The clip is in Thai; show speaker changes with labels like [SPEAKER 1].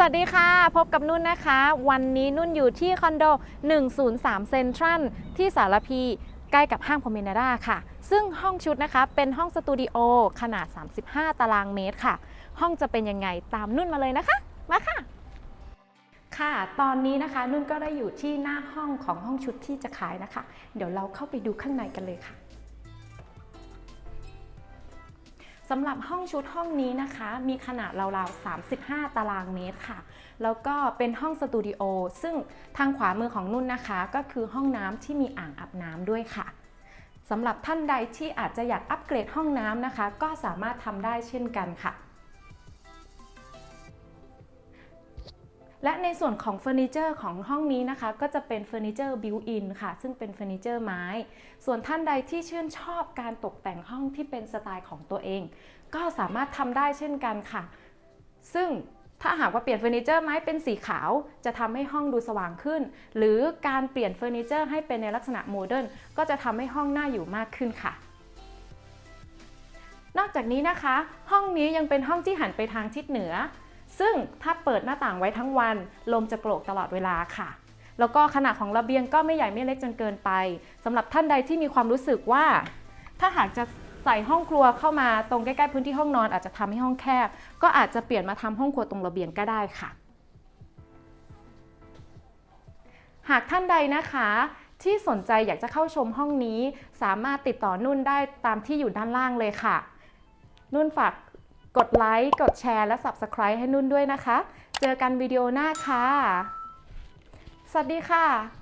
[SPEAKER 1] วัสดีค่ะ พบกับนุ่นนะคะ วันนี้นุ่นอยู่ที่คอนโด 103 เซ็นทรัลที่สารพีใกล้กับห้างพอมเมนาดาค่ะ ซึ่งห้องชุดนะคะ เป็นห้องสตูดิโอขนาด 35 ตารางเมตรค่ะ ห้องจะเป็นยังไงตามนุ่นมาเลยนะคะ มาค่ะ ค่ะ ตอนนี้นะคะนุ่นก็ได้อยู่ที่หน้าห้องของห้องชุดที่จะขายนะคะ เดี๋ยวเราเข้าไปดูข้างในกันเลยค่ะ สำหรับห้องชุดห้องนี้นะคะ มีขนาดราวๆ 35 ตารางเมตรค่ะ แล้วก็เป็นห้องสตูดิโอซึ่งทางขวามือของนุ่นนะคะ ก็คือห้องน้ำที่มีอ่างอาบน้ำด้วยค่ะสำหรับท่านใดที่อาจจะอยากอัปเกรดห้องน้ำนะคะ ก็สามารถทำได้เช่นกันค่ะ และในส่วนของเฟอร์นิเจอร์ของห้องนี้นะคะ ก็จะเป็นเฟอร์นิเจอร์บิวอินค่ะ ซึ่งเป็นเฟอร์นิเจอร์ไม้ ส่วนท่านใดที่ชื่นชอบการตกแต่งห้องที่เป็นสไตล์ของตัวเอง ก็สามารถทำได้เช่นกันค่ะ ซึ่งถ้าหากว่าเปลี่ยนเฟอร์นิเจอร์ไม้เป็นสีขาว จะทำให้ห้องดูสว่างขึ้น หรือการเปลี่ยนเฟอร์นิเจอร์ให้เป็นในลักษณะโมเดิร์นก็จะทำให้ห้องน่าอยู่มากขึ้นค่ะ นอกจากนี้นะคะ ห้องนี้ยังเป็นห้องที่หันไปทางทิศเหนือ ซึ่งถ้าเปิดหน้าต่างไว้ทั้งวัน ลมจะโกรกตลอดเวลาค่ะ แล้วก็ขนาดของระเบียงก็ไม่ใหญ่ไม่เล็กจนเกินไปสำหรับท่านใดที่มีความรู้สึกว่า ถ้าหากจะใส่ห้องครัวเข้ามาตรงใกล้ๆพื้นที่ห้องนอนอาจจะทำให้ห้องแคบ ก็อาจจะเปลี่ยนมาทำห้องครัวตรงระเบียงก็ได้ค่ะ หากท่านใดนะคะที่สนใจอยากจะเข้าชมห้องนี้ สามารถติดต่อนุ่นได้ตามที่อยู่ด้านล่างเลยค่ะ นุ่นฝาก กดไลค์กดแชร์และ Subscribe ให้นุ่นด้วยนะคะ เจอกันวิดีโอหน้าค่ะ สวัสดีค่ะ